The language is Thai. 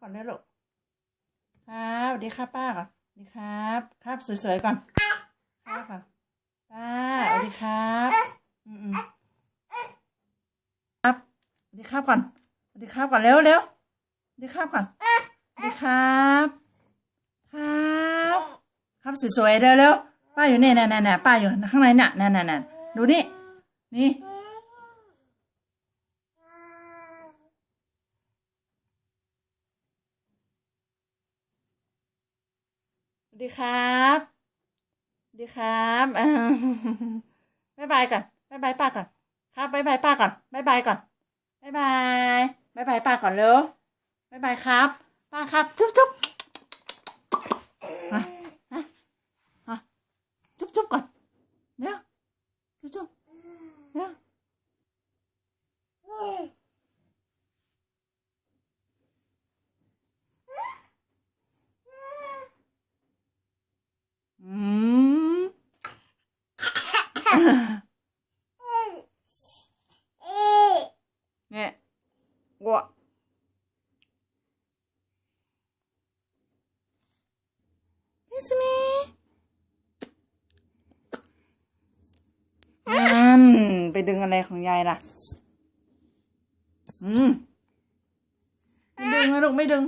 ก่อนเด้อลูกครับสวัสดีครับป้าก่อนสวัสดีครับ ครับสวยๆก่อนครับก่อนป้าสวัสดีครับอืมครับสวัสดีครับก่อนสวัสดีครับก่อนเร็วเร็วสวัสดีครับก่อนสวัสดีครับ ครับ ครับสวยๆเร็วเร็วป้าอยู่นี่น่ะน่ะน่ะป้าอยู่ข้างในน่ะน่ะน่ะน่ะดูนี่นี่ สวัส ดีครับ ดีครับเออบายบายก่อนบายบายป้าก่อน ครับบายบายป้าก่อนบายบายก่อนบายบายบายบายป้าก่อนเร็วบายบายครับ ป้าครับ จุ๊บจุ๊บมาฮะฮะจุ๊บจุ๊บก่อนเร็วจุ๊บจุ๊บเร็วอืม เนี่ยวัวนี่สมีนั่นไปดึงอะไรของยายล่ะ อืม ไม่ดึงนะลูกไม่ดึง